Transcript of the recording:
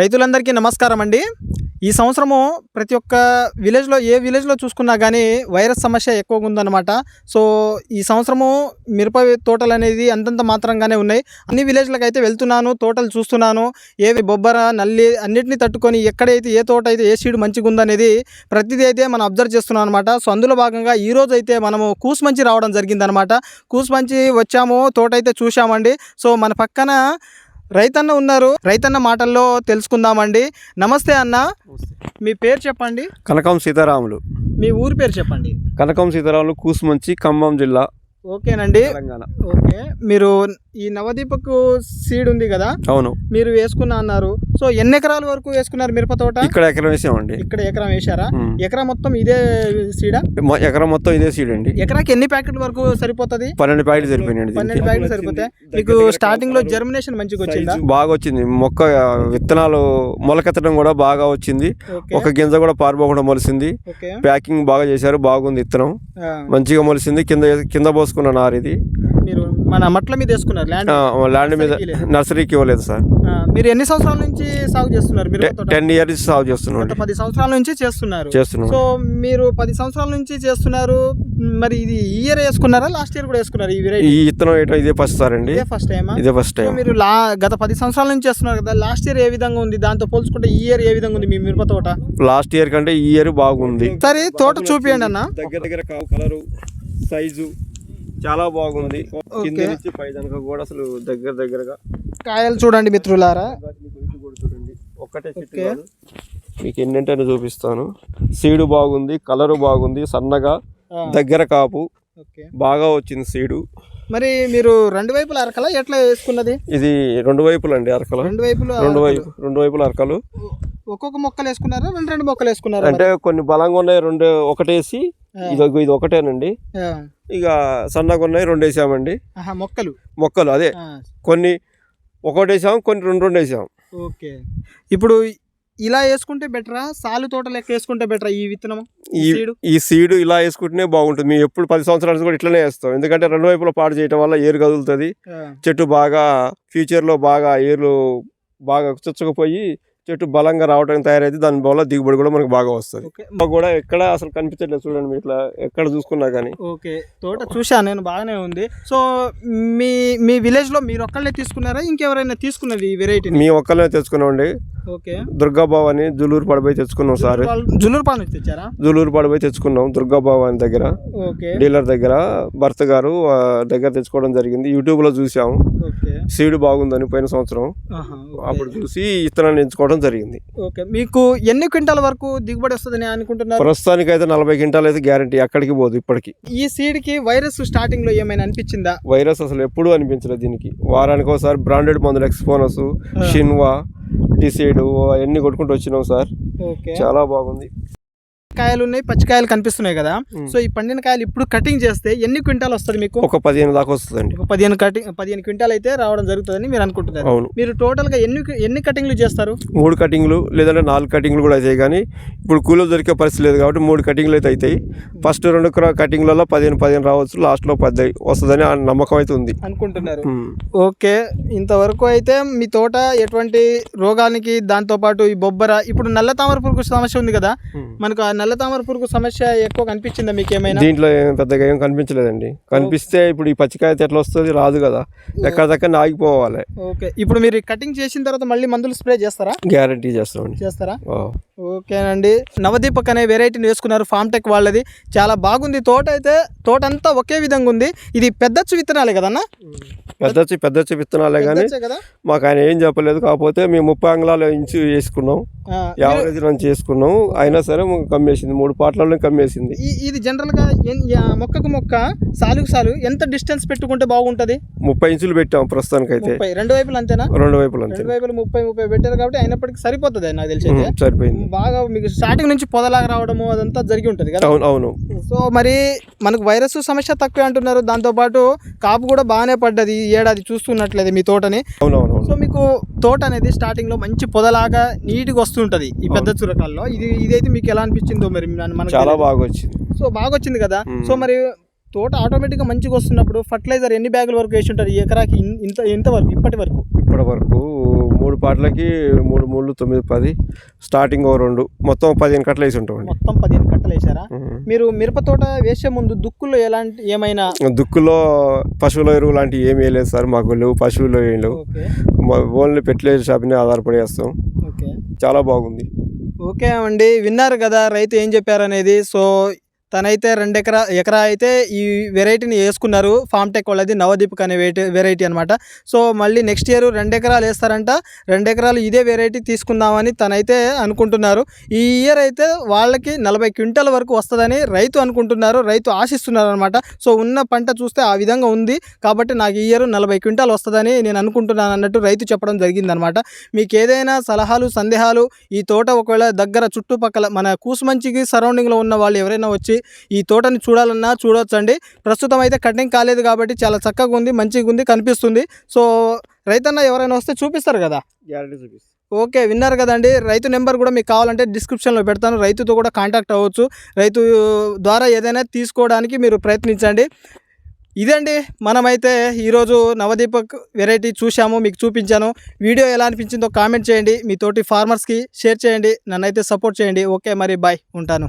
రైతులందరికీ నమస్కారం అండి. ఈ సంవత్సరము ప్రతి ఒక్క విలేజ్లో ఏ విలేజ్లో చూసుకున్నా కానీ వైరస్ సమస్య ఎక్కువగా ఉందన్నమాట. సో ఈ సంవత్సరము మిరప తోటలు అనేది అంతంత మాత్రంగానే ఉన్నాయి. అన్ని విలేజ్లకు అయితే వెళ్తున్నాను తోటలు చూస్తున్నాను. ఏవి బొబ్బర నల్లి అన్నిటిని తట్టుకొని ఎక్కడైతే ఏ తోట అయితే ఏ సీడ్ మంచిగా ఉందనేది ప్రతిదీ అయితే మనం అబ్జర్వ్ చేస్తున్నాం అనమాట సో అందులో భాగంగా ఈరోజు అయితే మనము కూసుమంచి రావడం జరిగిందనమాట కూసుమంచి వచ్చాము తోట అయితే చూసామండి సో మన పక్కన రైతన్న ఉన్నారు. రైతన్న మాటల్లో తెలుసుకుందామండి. నమస్తే అన్న. మీ పేరు చెప్పండి. కనకం సీతారాములు. మీ ఊరి పేరు చెప్పండి. కనకం సీతారాములు కూసుమంచి ఖమ్మం జిల్లా. ఓకేనండి. తెలంగాణ. ఓకే. మీరు ఈ నవదీపకు సీడ్ ఉంది కదా? అవును. మీరు వేసుకున్నా అన్నారు. సో ఎన్ని ఎకరాల వరకు వేసుకున్నారు మిరప తోట? ఇక్కడ ఎకరం వేసామండి. ఇక్కడ ఎకరం వేశారా? ఉమ్. ఎకరా మొత్తం ఇదే సీడా ఎకరం మొత్తం ఇదే సీడ్ అండి. ఎకరాకి ఎన్ని ప్యాకెట్ల వరకు సరిపోతుంది? పన్నెండు ప్యాకెట్లు సరిపోయినాయండి పన్నెండు. ప్యాకెట్లు సరిపోతాయి మీకు స్టార్టింగ్లో జర్మినేషన్ మంచిగా వచ్చిందా? బాగా వచ్చింది. మొక్క విత్తనాలు మొలకెత్తడం కూడా బాగా వచ్చింది. ఒక గింజ కూడా పారిపోకుండా మొలిసింది. ప్యాకింగ్ బాగా చేశారు. బాగుంది విత్తనం. మంచిగా మొలిసింది. కింద కింద పోసుకున్న నారు ఇది. మీరు మన మట్ల మీద వేసుకున్నారు ల్యాండ్ ఆ, ల్యాండ్ మీద నర్సరీకి లేదు. నర్సరీకి ఇవ్వలేదు సార్. మీరు ఎన్ని సంవత్సరాల నుంచి సాగు చేస్తున్నారు? మీరు తోట? టెన్ ఇయర్స్ సాగు చేస్తున్నాం గత పది సంవత్సరాల నుంచి చేస్తున్నారు. చేస్తున్నాం. సో మీరు పది సంవత్సరాల నుంచి చేస్తున్నారు మరి ఇది ఈ ఇయర్ వేసుకున్నారా లాస్ట్ ఇయర్ కూడా వేసుకున్నారు ఈ వెరైటీ ఈ విత్తనం వేయటం ఇదే ఫస్ట్ సార్ అండి. ఇదే ఫస్ట్ టైమా ఇదే ఫస్ట్ టైం మీరు లా గత పది సంవత్సరాల నుంచి చేస్తున్నారు కదా లాస్ట్ ఇయర్ ఏ విధంగా ఉంది? దాంతో పోల్చుకుంటే ఈ ఇయర్ ఏ విధంగా ఉంది మీ మిరప తోట? లాస్ట్ ఇయర్ కంటే ఈ ఇయర్ బాగుంది. సరే తోట చూపియండి అన్న. దగ్గర దగ్గర కలరు సైజు చాలా బాగుంది. కింద. నుంచి పై దాకా కూడా అసలు దగ్గర దగ్గరగా. కాయలు చూడండి మిత్రులారా. ఒక్కటే చెట్టు. మీకు ఎన్నింటని చూపిస్తాను. సీడు బాగుంది కలరు బాగుంది సన్నగా దగ్గర కాపు. బాగా వచ్చింది సీడు. మరి మీరు రెండు వైపుల అరకలా ఎట్లా వేసుకున్నది? ఇది రెండు వైపులు అండి అరకలు. రెండు వైపులు రెండు వైపు రెండు వైపులు అరకలు. ఒక్కొక్క మొక్కలు వేసుకున్నారా రెండు రెండు మొక్కలు వేసుకున్నారా అంటే కొన్ని బలంగా ఉన్నాయి రెండు ఒకటేసి. ఇది ఇది ఒకటేనండి. ఇక సన్నగా ఉన్నాయి రెండు వేసామండి మొక్కలు. మొక్కలు అదే. కొన్ని ఒకటి వేసాం కొన్ని రెండు రెండు వేసాం ఓకే. ఇప్పుడు ఇలా వేసుకుంటే బెటరా? సాలు తోట లెక్క వేసుకుంటే బెటరా ఈ విత్తనం? ఈ సీడు? ఈ సీడు ఇలా వేసుకుంటేనే బాగుంటుంది. మేము ఎప్పుడు పది సంవత్సరాల కూడా ఇట్లనే వేస్తాం. ఎందుకంటే రెండు వైపులా పాడు చేయడం వల్ల ఏరు కదులుతుంది. చెట్టు బాగా ఫ్యూచర్లో బాగా ఏర్లు బాగా చుచ్చకపోయి చెట్టు బలంగా రావడానికి తయారైతే దాని వల్ల దిగుబడి కూడా మనకు బాగా వస్తుంది. కూడా ఎక్కడ అసలు కనిపించట్లేదు చూడండి ఇట్లా ఎక్కడ చూసుకున్నా కానీ ఓకే. తోట చూసా నేను బాగానే ఉంది. సో మీ మీ విలేజ్లో మీరు ఒక్కళ్ళే తీసుకున్నారా? ఇంకెవరైనా తీసుకున్నది ఈ వెరైటీని మీ ఒక్కళ్ళనే తెచ్చుకున్నామండి ఓకే. దుర్గాబాబు అని జులూరు పడిపోయి తెచ్చుకున్నాం సార్. జులూరు పాలు నుంచి తెచ్చారా? జులూరు పడిపోయి తెచ్చుకున్నాం దుర్గాబాబు అని దగ్గర డీలర్ దగ్గర భర్త గారు దగ్గర తెచ్చుకోవడం జరిగింది. యూట్యూబ్లో చూసాము ఓకే. సీడ్ బాగుందని పోయిన సంవత్సరం అప్పుడు చూసి ఇత్తనాన్ని ఎంచుకోవడం జరిగింది. ఓకే. మీకు ఎన్ని క్వింటాల వరకు దిగుబడి వస్తుందని అనుకుంటున్నారు? ప్రస్తుతానికి అయితే నలభై క్వింటాలు అయితే గ్యారంటీ ఎక్కడికి పోదు ఇప్పటికి. ఈ సీడ్కి వైరస్ స్టార్టింగ్లో ఏమైనా అనిపించిందా? వైరస్ అసలు ఎప్పుడూ అనిపించలేదు దీనికి. వారానికి ఒకసారి బ్రాండెడ్ మందులు ఎక్స్పోనస్ షిన్వా డిసైడ్ అవన్నీ కొట్టుకుంటూ వచ్చినాం సార్. ఓకే. చాలా బాగుంది. కాయలు ఉన్నాయి పచ్చికాయలు కనిపిస్తున్నాయి కదా. సో ఈ పండిన కాయలు ఇప్పుడు కటింగ్ చేస్తే ఎన్ని క్వింటాల్ వస్తుంది మీకు? ఒక పదిహేను దాకా వస్తుందండి. ఒక పదిహేను కటింగ్ పదిహేను క్వింటాల్ అయితే రావడం జరుగుతుందని మీరు అనుకుంటున్నారు. అవును. మీరు టోటల్గా ఎన్ని ఎన్ని కటింగ్లు చేస్తారు? మూడు కటింగ్లు లేదంటే నాలుగు కటింగ్లు కూడా అవుతాయి కానీ ఇప్పుడు కూలీలు దొరికే పరిస్థితి లేదు కాబట్టి మూడు కటింగ్లు అయితే అవుతాయి. ఫస్ట్ రెండు కటింగ్లలో పదిహేను పదిహేను రావచ్చు లాస్ట్లో పది వస్తుందని నమ్మకం అయితే ఉంది. అనుకుంటున్నారు. ఓకే ఇంతవరకు అయితే మీ తోట ఎటువంటి రోగానికి దాంతో పాటు ఈ బొబ్బర ఇప్పుడు నల్ల తామర పురుగు సమస్య ఉంది కదా. మనకు ఆ నల్ల తామర పురుగు సమస్య ఎక్కువ కనిపించిందా మీకు ఏమైనా దీంట్లో ఏం పెద్దగా ఏం కనిపించలేదండి. కనిపిస్తే ఇప్పుడు ఈ పచ్చికాయ ఎట్లా వస్తుంది రాదు కదా. ఎక్కడ దగ్గర ఆగిపోవాలి. ఓకే. ఇప్పుడు మీరు కటింగ్ చేసిన తర్వాత మళ్ళీ మందులు స్ప్రే చేస్తారా? గ్యారంటీ చేస్తామండి. చేస్తారా. ఓకేనండి. నవదీపక్ అనే వెరైటీని వేసుకున్నారు. ఫామ్ టెక్ వాళ్ళది. చాలా బాగుంది. తోట అయితే తోట అంతా ఒకే విధంగా ఉంది. ఇది పెద్దచ్చు విత్తనాలే కదన్నా? పెద్దచ్చి పెద్దచ్చి విత్తనాలే కానీ మాకు ఆయన ఏం చెప్పలేదు. కాకపోతే మేము ముప్పై అంగుళాలు ఇంచు వేసుకున్నాం. యావరేజ్ నుంచి చేసుకున్నాం. అయినా సరే కమ్మేసింది. మూడు పాటలలో కమ్మేసింది. ఇది జనరల్గా ఎన్- యా- మొక్కకు మొక్క సాలుకు సాలు ఎంత డిస్టెన్స్ పెట్టుకుంటే బాగుంటది? ముప్పై ఇంచులు పెట్టాం ప్రస్తుతానికి అయితే రెండు వైపులు అంతేనా? రెండు వైపులు అంతే. రెండు వైపులు ముప్పై ముప్పై పెట్టారు కాబట్టి అయినప్పటికీ సరిపోతుంది నాకు తెలిసి సరిపోయింది. బాగా మీకు స్టార్టింగ్ నుంచి పొదలాగా రావడము అదంతా జరిగి ఉంటుంది కదా? అవును అవును. సో మరి మనకు వైరస్ సమస్య తక్కువే అంటున్నారు. దాంతోపాటు కాపు కూడా బాగానే పడ్డది ఈ ఏడాది చూస్తున్నట్లేదు మీ తోటని. అవును అవును సో మీకు తోట అనేది స్టార్టింగ్లో మంచి పొదలాగా నీట్గా వస్తుంటది ఈ పెద్ద చురకాల్లో. ఇది ఇదైతే మీకు ఎలా అనిపించిందో మరి మన- మనకు చాలా. బాగా వచ్చింది. సో బాగా వచ్చింది కదా. సో మరి తోట ఆటోమేటిక్గా మంచిగా వస్తున్నప్పుడు ఫర్టిలైజర్ ఎన్ని బ్యాగుల వరకు వేసి ఉంటారు? ఎకరాకి ఇంత ఇంత వరకు ఇప్పటి వరకు? ఇప్పటి వరకు మూడు పాటలకి మూడు మూడు తొమ్మిది పది స్టార్టింగ్ ఓ రెండు మొత్తం పదిహేను కట్టలు వేసి ఉంటామండి మొత్తం పదిహేను కట్టలు వేసారా. మీరు మిరప తోట వేసే ముందు దుక్కులు ఎలాంటి ఏమైనా? దుక్కులో పశువుల ఎరువు లాంటివి ఏమీ వేయలేదు సార్ మాకు లేవు పశువులు ఏం లేవు. ఓన్లీ ఫెర్టిలైజర్ షాప్ని ఆధారపడి వేస్తాం. ఓకే. చాలా బాగుంది. ఓకే అండి విన్నారు కదా రైతు ఏం చెప్పారనేది. సో తనైతే రెండు ఎకరా ఎకరా అయితే ఈ వెరైటీని వేసుకున్నారు. ఫామ్ టెక్ వాళ్ళది నవదీప్ అనే వెరైటీ వెరైటీ అనమాట సో మళ్ళీ నెక్స్ట్ ఇయర్ రెండు ఎకరాలు వేస్తారంట. రెండు ఎకరాలు ఇదే వెరైటీ తీసుకుందామని తనైతే అనుకుంటున్నారు. ఈ ఇయర్ అయితే వాళ్ళకి నలభై క్వింటల్ వరకు వస్తుందని రైతు అనుకుంటున్నారు. రైతు ఆశిస్తున్నారు అనమాట సో ఉన్న పంట చూస్తే ఆ విధంగా ఉంది. కాబట్టి నాకు ఈ ఇయర్ నలభై క్వింటాల్ వస్తుందని నేను అనుకుంటున్నాను అన్నట్టు రైతు చెప్పడం జరిగిందనమాట మీకు ఏదైనా సలహాలు సందేహాలు ఈ తోట ఒకవేళ దగ్గర చుట్టుపక్కల మన కూసుమంచికి సరౌండింగ్లో ఉన్న వాళ్ళు ఎవరైనా వచ్చి ఈ తోటని చూడాలన్నా చూడొచ్చండి. ప్రస్తుతం అయితే కటింగ్ కాలేదు కాబట్టి చాలా చక్కగా ఉంది మంచిగా ఉంది కనిపిస్తుంది. సో రైతన్న ఎవరైనా వస్తే చూపిస్తారు కదా? గ్యారెంటీ చూపిస్తాం. ఓకే విన్నారు కదండి. రైతు నెంబర్ కూడా మీకు కావాలంటే డిస్క్రిప్షన్లో పెడతాను. రైతుతో కూడా కాంటాక్ట్ అవ్వచ్చు. రైతు ద్వారా ఏదైనా తీసుకోవడానికి మీరు ప్రయత్నించండి. ఇదండి మనమైతే ఈరోజు నవదీపక్ వెరైటీ చూశాము మీకు చూపించాను. వీడియో ఎలా అనిపించిందో కామెంట్ చేయండి. మీ తోటి ఫార్మర్స్కి షేర్ చేయండి. నన్నైతే సపోర్ట్ చేయండి. ఓకే మరి బాయ్ ఉంటాను.